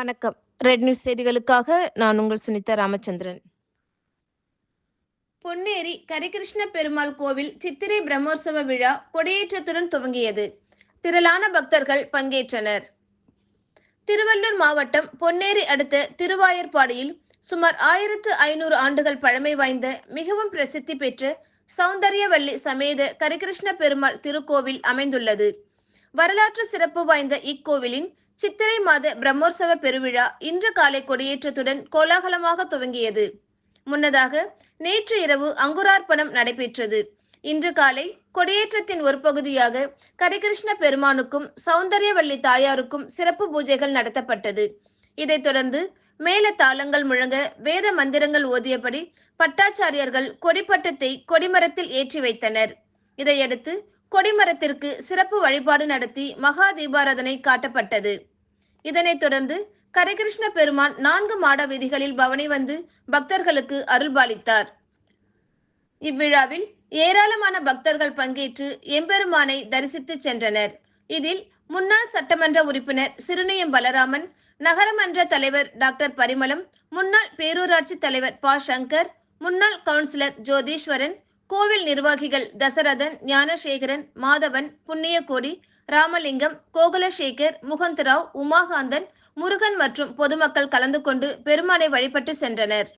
வணக்கம். Red news செய்திகளுக்காக நான் உங்கள் சுனிதா ராமச்சந்திரன். பொன்னேரி கரிகிருஷ்ண பெருமாள் கோவில் சித்திரை பிரம்மோற்சவ விழா கொடியேற்றத்துடன் துவங்கியது. திரளான பக்தர்கள் பங்கேற்றனர். திருவள்ளூர் மாவட்டம் பொன்னேரி அடுத்த திருவாயர்பாடியில் சுமார் ஆயிரத்து ஐநூறு ஆண்டுகள் பழமை வாய்ந்த மிகவும் பிரசித்தி பெற்ற சௌந்தர்யவல்லி சமேத கரிகிருஷ்ண பெருமாள் திருக்கோவில் அமைந்துள்ளது. வரலாற்று சிறப்பு வாய்ந்த இக்கோவிலின் சித்திரை மாத பிரம்மோற்சவ பெருவிழா இன்று காலை கொடியேற்றத்துடன் கோலாகலமாக துவங்கியது. முன்னதாக நேற்று இரவு அங்குரார்ப்பணம் நடைபெற்றது. இன்று காலை கொடியேற்றத்தின் ஒரு பகுதியாக கரிகிருஷ்ண பெருமானுக்கும் சௌந்தரியவள்ளி தாயாருக்கும் சிறப்பு பூஜைகள் நடத்தப்பட்டது. இதைத் தொடர்ந்து மேல தாளங்கள் முழங்க வேத மந்திரங்கள் ஓதியபடி பட்டாச்சாரியர்கள் கொடிப்பட்டத்தை கொடிமரத்தில் ஏற்றி வைத்தனர். இதையடுத்து கொடிமரத்திற்கு சிறப்பு வழிபாடு நடத்தி மகா தீபாராதனை காட்டப்பட்டது. இதனைத் தொடர்ந்து கரிகிருஷ்ண பெருமான் நான்கு மாட வீதிகளில் பவனி வந்து பக்தர்களுக்கு அருள்பாலித்தார். இவ்விழாவில் ஏராளமான பக்தர்கள் பங்கேற்று எம்பெருமானை தரிசித்து சென்றனர். இதில் முன்னாள் சட்டமன்ற உறுப்பினர் சிறுநயம் பலராமன் நகரமன்ற தலைவர் டாக்டர் பரிமளம் முன்னாள் பேரூராட்சி தலைவர் பா. சங்கர் முன்னாள் கவுன்சிலர் ஜோதீஸ்வரன் கோவில் நிர்வாகிகள் தசரதன் ஞானசேகரன் மாதவன் புண்ணியகோடி ராமலிங்கம் கோகுலசேகர் முகந்தராவ் உமாகாந்தன் முருகன் மற்றும் பொதுமக்கள் கலந்து கொண்டு பெருமானை வழிபட்டு சென்றனர்.